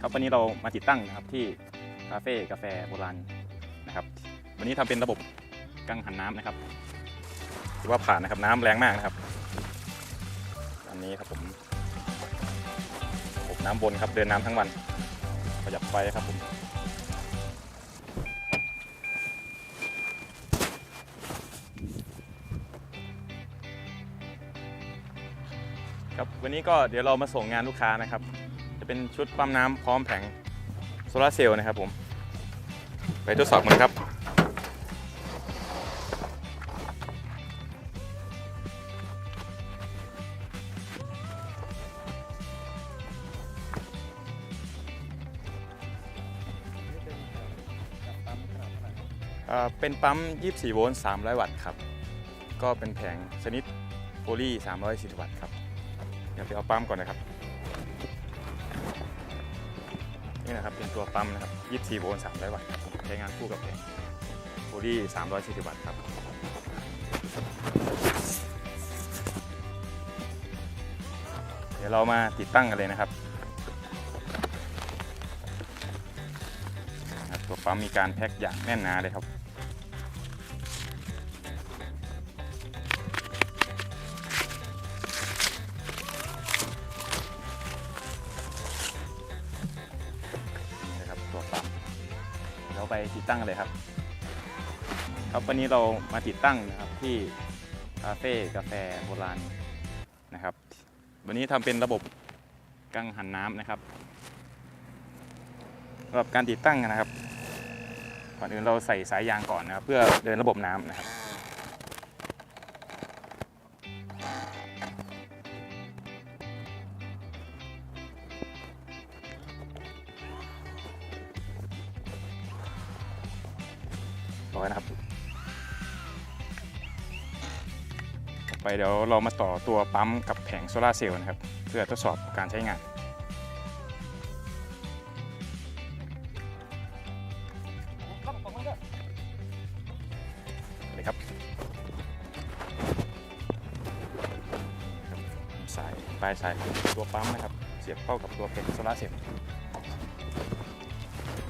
ครับวันนี้เรามาติดตั้งนะครับที่คาเฟ่กาแฟโบราณนะครับ วันนี้ทำเป็นระบบกังหันน้ำนะครับถือว่าผ่านนะครับน้ำแรงมากนะครับอันนี้ครับผมระบบน้ำบนครับเดินน้ำทั้งวันประหยัดไฟครับผมครับวันนี้ก็เดี๋ยวเรามาส่งงานลูกค้านะครับ เป็นชุดปั๊มน้ำพร้อมแผงโซลาเซลล์นะครับผม ไปทดสอบกันครับเอ่อเป็นปั๊ม 24 โวลต์ 300 วัตต์ครับ ก็เป็นแผงชนิดโพลี340 วัตต์ครับ เดี๋ยวไปเอาปั๊มก่อนนะครับ นี่นะครับเป็นตัวปั๊มนะครับ 24 โวลต์ 300 วัตต์ใช้งานคู่กับแผงโอลี่ 340 วัตต์ครับ เดี๋ยวเรามาติดตั้งกันเลยนะครับ ตัวปั๊มมีการแพ็คอย่างแน่นหนาเลยครับ เราไปติดตั้งเลยครับ ครับวันนี้เรามาติดตั้งนะครับที่คาเฟ่กาแฟโบราณนะครับ วันนี้ทำเป็นระบบกังหันน้ำนะครับสำหรับการติดตั้งนะครับก่อนอื่นเราใส่สายยางก่อนนะครับ เพื่อเดินระบบน้ำนะครับ้อยนะครับ ไปเดี๋ยวเรามาต่อตัวปั๊มกับแผงโซลาเซลล์นะครับ เพื่อทดสอบการใช้งานเลยครับสายปลายสายตัวปั๊มนะครับ เสียบเข้ากับตัวแผงโซลาเซลล์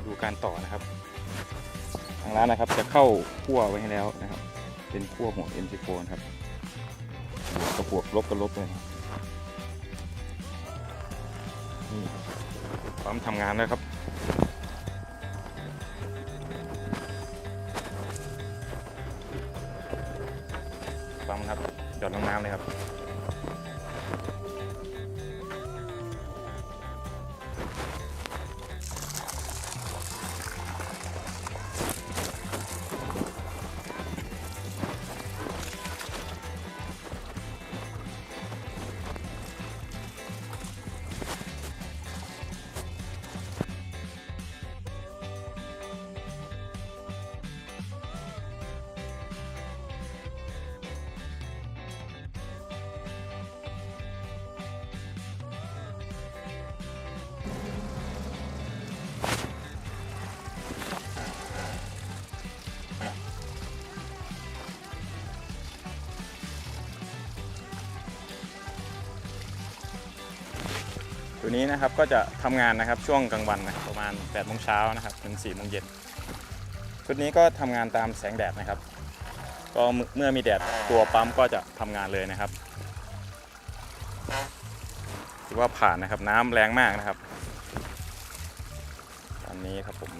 ดูการต่อนะครับางร้านนะครับ จะเข้าขั้วไว้ให้แล้วนะครับ เป็นขั้วหัว M4 นะครับกกับบวกลบกับลบเลยนะครับนี่ปั๊มทำงานแล้วครับปั๊มครับหยอดลงน้ำเลยครับ ตัวนี้นะครับก็จะทำงานนะครับช่วงกลางวันนะรประมาณ8โมงเช้านะครับถึง4โมงเย็นชุดนี้ก็ทำงานตามแสงแดดนะครับ ก็เมื่อมีแดดตัวปั๊มก็จะทำงานเลยนะครับถือว่าผ่านนะครับน้ำแรงมากนะครับตอนนี้ครับผม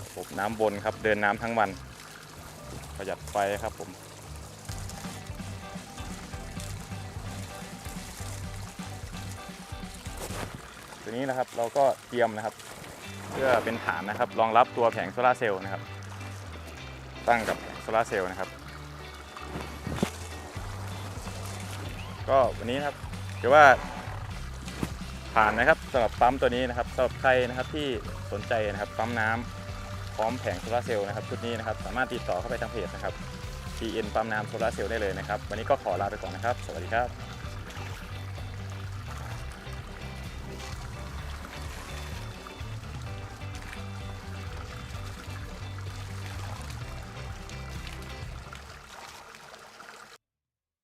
ระบบน้ำบนครับเดินน้ำทั้งวัน ประหยัดไฟครับผม ตัวนี้นะครับเราก็เตรียมนะครับ เพื่อเป็นฐานนะครับรองรับตัวแผงโซลาเซลล์นะครับ ตั้งกับโซลาเซลล์นะครับ ก็วันนี้นะครับถือว่าผ่านนะครับสำหรับปั๊มตัวนี้นะครับสำหรับใครนะครับที่สนใจนะครับปั๊มน้ำพร้อมแผงโซลาเซลล์นะครับชุดนี้นะครับสามารถติดต่อเข้าไปทางเพจนะครับ TN ปั๊มน้ำโซลาเซลล์ได้เลยนะครับ วันนี้ก็ขอลาไปก่อนนะครับ สวัสดีครับ